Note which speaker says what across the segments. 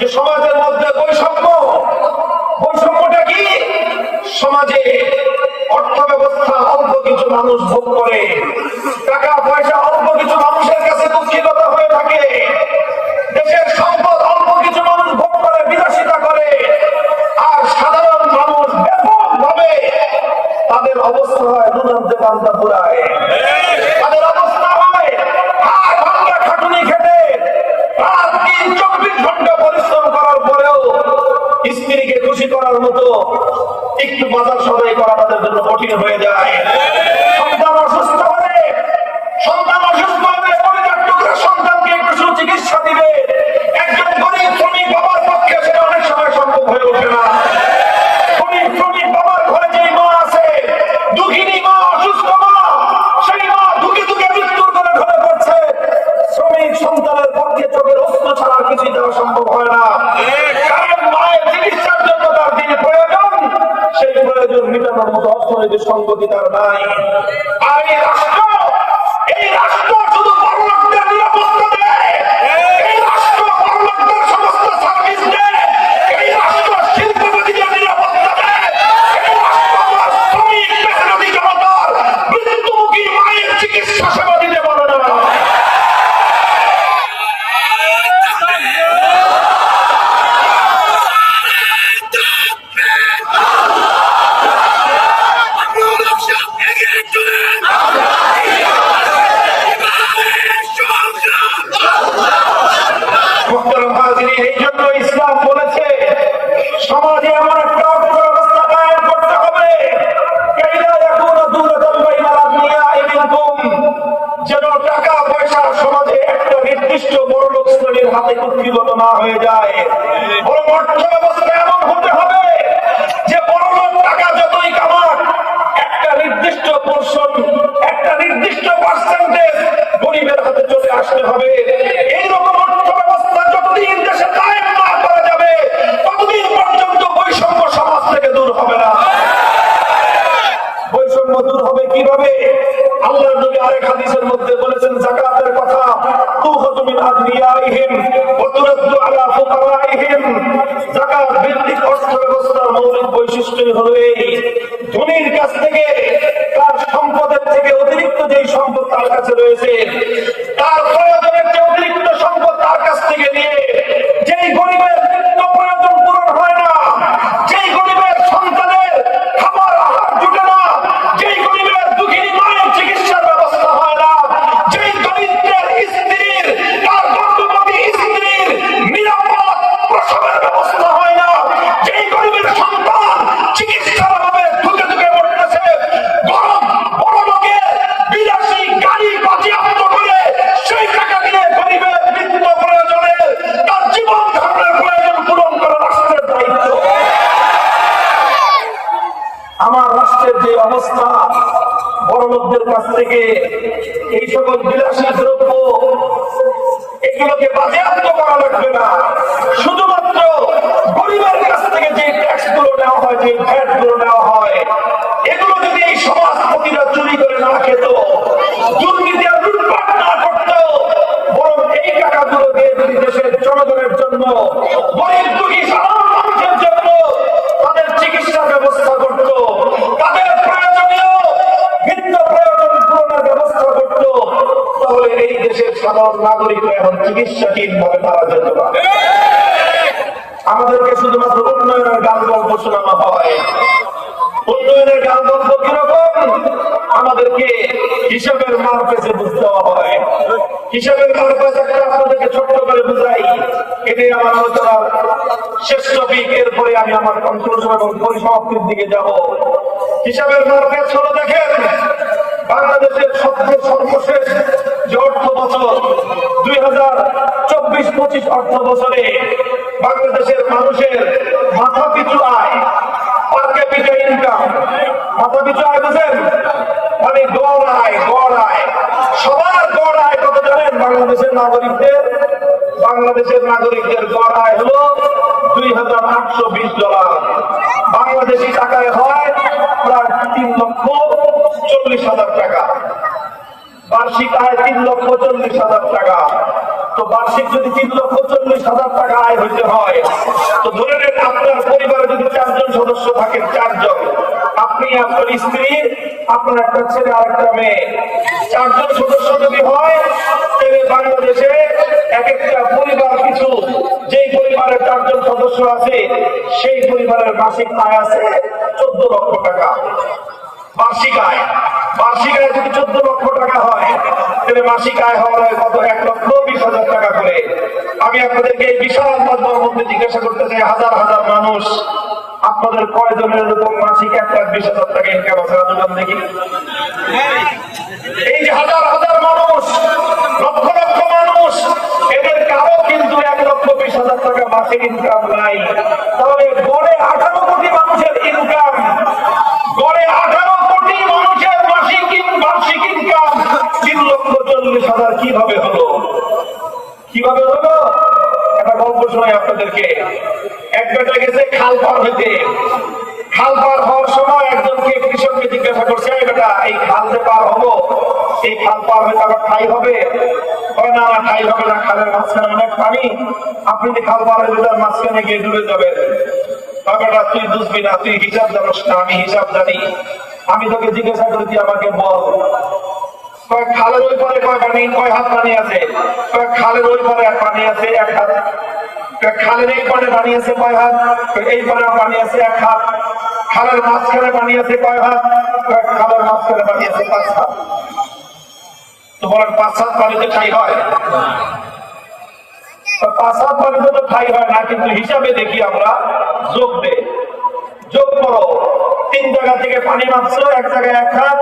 Speaker 1: যে সমাজের মধ্যে বৈষম্য, বৈষম্যটা কি? সমাজে অর্থ ব্যবস্থা অল্প কিছু মানুষ ভোগ করে টাকা পয়সা অল্প কিছু মানুষের কাছে দুঃখিত হয়ে থাকে, দেশের সম্পদ অল্প কিছু মানুষ ভোগ করে বিলাসিতা করে, আর সাধারণ মানুষ ব্যাপকভাবে তাদের অবস্থা হয় দুরন্তে পান্তা পুরায় করার মতো একটু বাজার সদাই করা তাদের জন্য কঠিন হয়ে যায়। সংগতি তার নাই। এই রাষ্ট্র ধনীর কাছ থেকে তার সম্পদের থেকে অতিরিক্ত সম্পদ তার কাছে রয়েছে, তার যে অতিরিক্ত সম্পদ তার কাছ থেকে নিয়ে, যেই গরিবের নিত্য প্রয়োজন পূরণ হয় না থেকে এখন চিকিৎসাহীন ভাবে মারা যেত না আমাদেরকে শুধুমাত্র উন্নয়নের গান গল্প শোনানো হয়। উন্নয়নের গান গল্প কীরকম? আমাদেরকে হিসাবের মার পেছে বুঝতে হয়। হিসাবের মার পেছে আপনাদেরকে ছোট্ট করে বুঝাই, এটাই আমার আলোচনার শেষ টপিক এরপরে আমি আমার কনক্লুশন এবং পরিসমাপ্তির দিকে যাব। হিসাবের মার পেছ দেখেন, বাংলাদেশের সবচেয়ে সর্বশেষ যে অর্থ বছর, দুই হাজার চব্বিশ পঁচিশ অর্থ বছরে বাংলাদেশের মানুষের মাথা পিছু আয় পার ক্যাপিটা ইনকাম মাথা পিছু আয় বুঝেন? মানে গড় আয় গড় আয়। সবার গড় আয় কত জানেন? বাংলাদেশের নাগরিকদের। বাংলাদেশের নাগরিকদের গড় আয় হলো দুই হাজার আটশো বিশ ডলার। বাংলাদেশি টাকায় হয় প্রায় তিন লক্ষ চল্লিশ হাজার টাকা। বার্ষিক আয় তিন লক্ষ চল্লিশ হাজার টাকা। তো বার্ষিক যদি তিন লক্ষ চল্লিশ হাজার টাকা আয় হইতে হয়, তো ধরে নেন আপনার পরিবারে যদি চারজন সদস্য থাকেন, চারজন। আপনি আপনার স্ত্রী, আপনার একটা ছেলে আর একটা মেয়ে। চারজন সদস্য যদি হয়, তাহলে বাংলাদেশে এক একটা পরিবার কিছু, যেই পরিবারের চারজন সদস্য আছে, সেই পরিবারের মাসিক আয় আছে চোদ্দ লক্ষ টাকা। বার্ষিক আয়। বার্ষিক আয় যদি চোদ্দ লক্ষ টাকা হয়, তাহলে মাসিক আয় হওয়ার হয় কত? এক লক্ষ বিশ হাজার টাকা করে। আমি আপনাদেরকে এই বিশাল মধ্যের মধ্যে জিজ্ঞাসা করতে চাই, হাজার হাজার মানুষ আপনাদের কয়জনের এরকম মাসিক এক লাখ বিশ হাজার টাকা ইনকাম আছে? রাজুগান দেখি। এই যে হাজার হাজার মানুষ, লক্ষ লক্ষ মানুষ, এদের কারও কিন্তু এক লক্ষ বিশ হাজার টাকা মাসিক ইনকাম নাই। তাহলে গড়ে আঠারো হাজার কীভাবে হলো? কীভাবে হলো একটা গল্প শোনাই আপনাদেরকে। এক বেটা গেছে খাল পার হইতে। খাল পার হওয়ার সময় একজনকে কৃষককে জিজ্ঞাসা করছে, "এই বেটা, এই খাল যে পার হব এই খাল পার হইতে আবার ঠাই হবে? আমি হিসাব জানি। আমি তোকে জিজ্ঞাসা করেছি, আমাকে বল। খালের ওই পারে কয় পানি কয় হাত পানি আছে। খালের ওই পারে এক পানি আছে এক হাত। খালের এই পারে পানি আছে কয় হাত এই পারে পানি আছে এক হাত। খালের মাঝখানে পানি আছে কয় হাত খালের মাঝখানে পানি আছে পাঁচ হাত। তো বলেন, পাঁচ হাত পানিতে ঠাই হয়? পাঁচ হাত পানিতে তো ঠাই হয় না, কিন্তু হিসাবে দেখি আমরা যোগ দে যোগ করো। তিন জায়গা থেকে পানি মাপছো, এক জায়গায় এক হাত,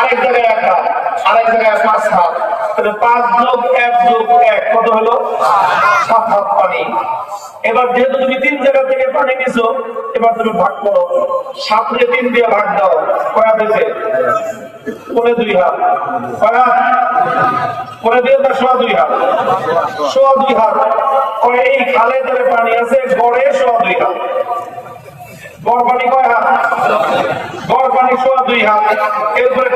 Speaker 1: আরেক জায়গায় এক হাত, আরেক জায়গায় পাঁচ হাত। তাহলে পাঁচ যোগ এক যোগ এক, কত হলো? সাত হাত পানি। এবার যেহেতু তুমি তিন জায়গা থেকে পানি নিছো, এবার তুমি ভাগ করো। সাতরে তিন দিয়ে ভাগ দাও। কয়া দিয়েছে পরে দুই হাত। কয়া পরে দিয়ে তার সোয়া দুই হাত? সোয়া দুই হাত। এই খালে ধরে পানি আছে, গড়ে সোয়া দুই হাত। গড় দুই হাত। এরপরে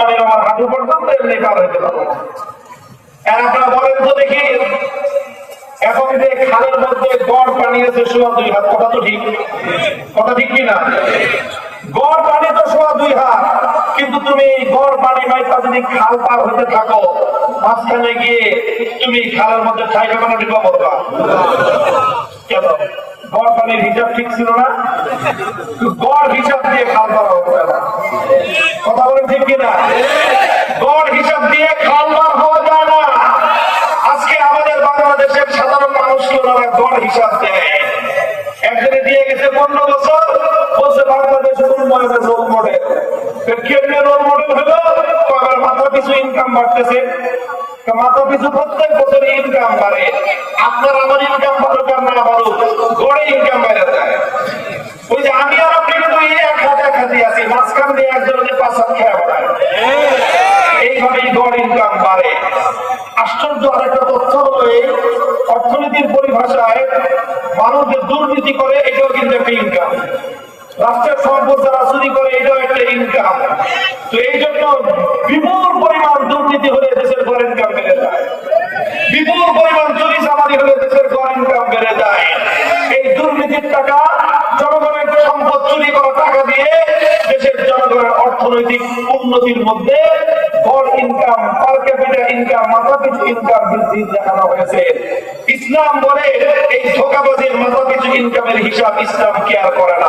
Speaker 1: পানি আমার হাঁটু পর্যন্ত বলেন তো দেখি, এখন যে খালের মধ্যে গড় পানি আছে সোয়া দুই হাত, কথা তো ঠিক। কথা ঠিক কিনা গড় পানি তো সোয়া দুই হাত। কিন্তু তুমি গড় পানি যদি খাল পার হতে থাকো, মাঝখানে গিয়ে তুমি খালের মধ্যে ঠাই কেন? গড় পানির হিসাব ঠিক ছিল না? গড় হিসাব দিয়ে খাল পার হতে কথা বলেন ঠিক কিনা? গড় হিসাব দিয়ে খাল পার হওয়া যায় না। আজকে আমাদের বাংলাদেশের সাধারণ মানুষকে ওনারা গড় হিসাব দেয়। উন্নয়নের রোল মডেল কেমনে রোল মডেল হলো? কবার মাথা পিছু ইনকাম বাড়তেছে। মাথা পিছু প্রত্যেক বছর ইনকাম বাড়ে। আপনার আমার ইনকাম বাড়ুক আর না বাড়ুক। গড়ে ইনকাম বেড়ে যায়। ওই যে আমি আর আপনি কিন্তু এই এক হাত এক আছি। মাঝখান দিয়ে একজনের পাঁচ হাত খেয়ে বেড়ায় এইভাবেই গড় ইনকাম বাড়ে। আশ্চর্য আরেকটা তথ্য হলো এই অর্থনীতির পরিভাষায় মানুষ যে দুর্নীতি করে, এটাও কিন্তু একটা ইনকাম রাষ্ট্রের সম্পদ যারা চুরি করে, এটাও একটা ইনকাম। তো এই জন্য বিপুল পরিমাণ দুর্নীতি হলে দেশের ঘর ইনকাম বেড়ে যায়। বিপুল পরিমাণ চুরি চামারি হলে দেশের ঘর ইনকাম বেড়ে যায়। এই দুর্নীতির টাকা জনগণের সম্পদ চুরি করা টাকা দিয়ে অর্থনৈতিক উন্নতির মধ্যে গড় ইনকাম পার ক্যাপিটাল ইনকাম মাথা পিছু ইনকাম বৃদ্ধি দেখানো হয়েছে। ইসলাম বলে এই ধোকাবাজির মাথা পিছু ইনকামের হিসাব ইসলাম কেয়ার করে না।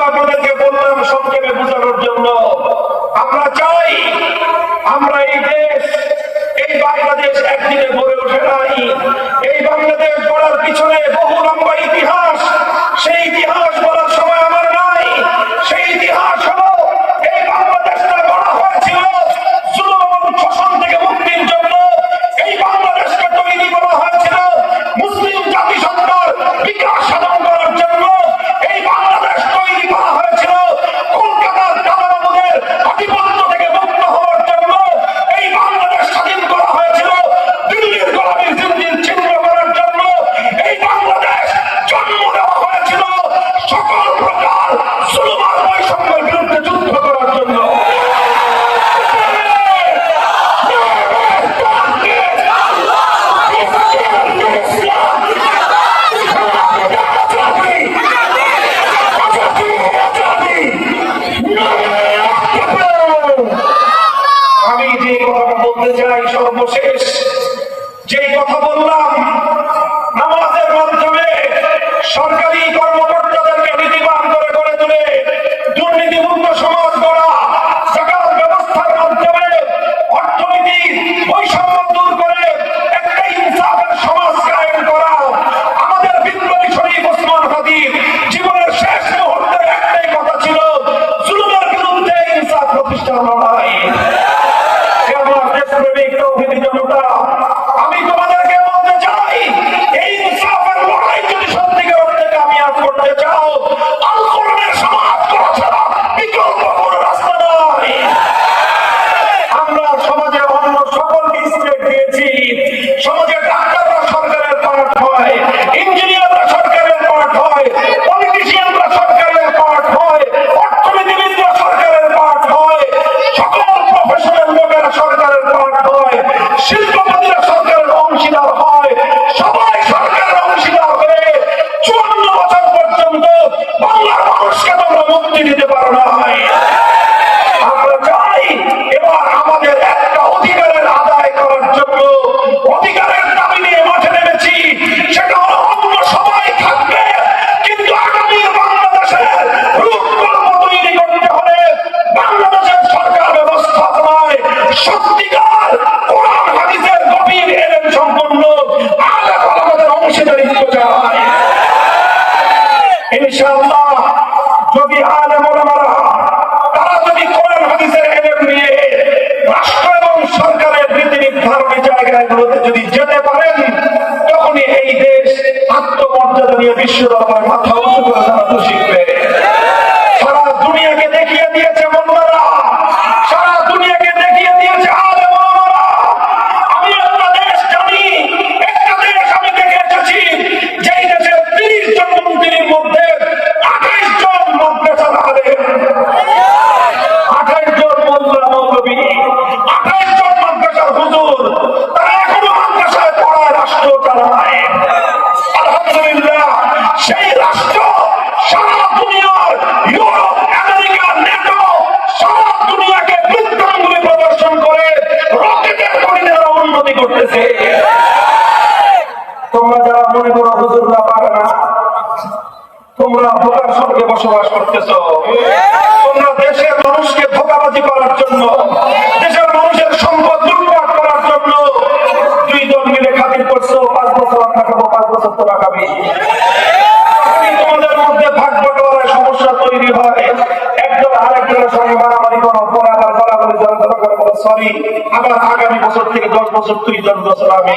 Speaker 1: আপনাদেরকে বললাম সংক্ষেপে বোঝানোর জন্য। আমরা চাই আমরা এই দেশ, এই বাংলাদেশ একদিনে গড়ে ওঠে নাই। এই বাংলাদেশ গড়ার পিছনে বহু লম্বা তোমরা হুজুররা পারে না। তোমরা ধোকার সঙ্গে বসবাস করতেছ। তোমরা দেশের মানুষকে ধোকাবাজি করার জন্য, দেশের মানুষের সম্পদ লুটপাট করার জন্য দুইজন মিলে খাতির করছ, পাঁচ বছর আমরা পাঁচ বছর তোরা খাবি। তোমাদের মধ্যে ভাগ বটোয়ারায় সমস্যা তৈরি হয়। একজন আরেকজনের সঙ্গে মারামারি করো, পরে আবার বলাবলি জনতা করে সরি আবার আগামী বছর থেকে দশ বছর তুই দশ বছর আমি।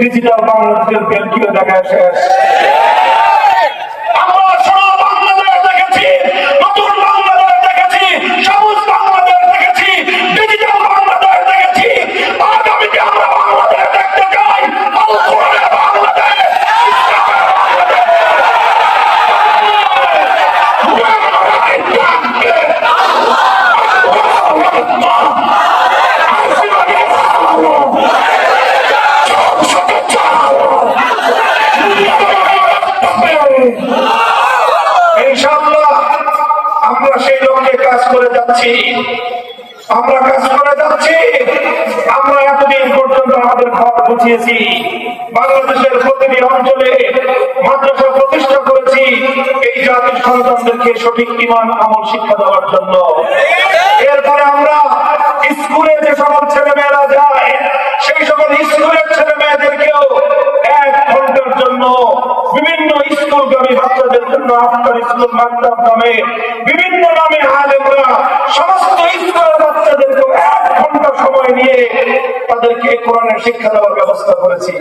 Speaker 1: ডিজিটাল বাংলাদেশের ব্যাংকিং দেখা শেষ? যাচ্ছি আমরা কাজ করে যাচ্ছি। আমরা এতদিন পর্যন্ত আমাদের ঘর গুছিয়েছি। বাংলাদেশের প্রতিটি অঞ্চলে মাদ্রাসা প্রতিষ্ঠা করেছি। এই জাতির সন্তানদেরকে সঠিক ইমান, আমল, শিক্ষা দেওয়ার জন্য। এরপরে আমরা স্কুলে যে সকল ছেলেমেয়েরা যায় সেই সকল স্কুলের ছেলে মেয়েদেরকেও এক ঘণ্টার জন্য বিভিন্ন বাচ্চাদের জন্য স্কুল নামে বিভিন্ন নামে সমস্ত স্কুলের বাচ্চাদেরকে এক ঘণ্টা সময় নিয়ে তাদেরকে কোরআনের শিক্ষা দেওয়ার ব্যবস্থা করেছি।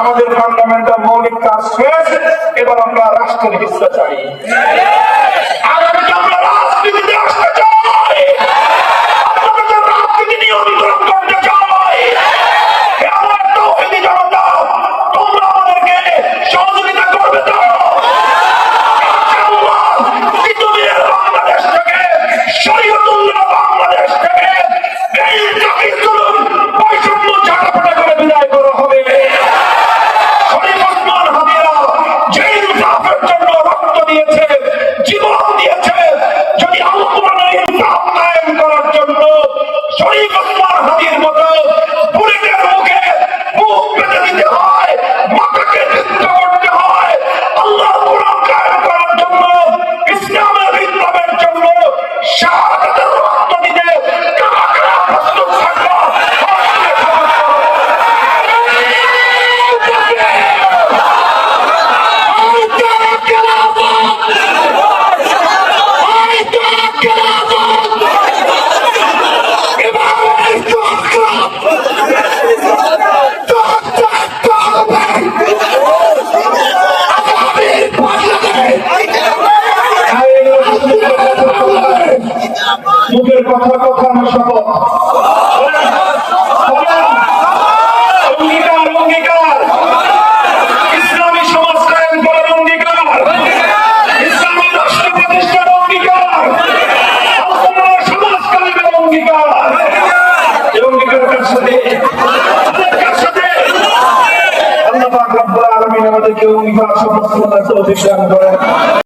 Speaker 1: আমাদের ফান্ডামেন্টাল মৌলিক কাজ শেষ, এবার আমরা রাষ্ট্রের হিস্সা চাই। আর Christian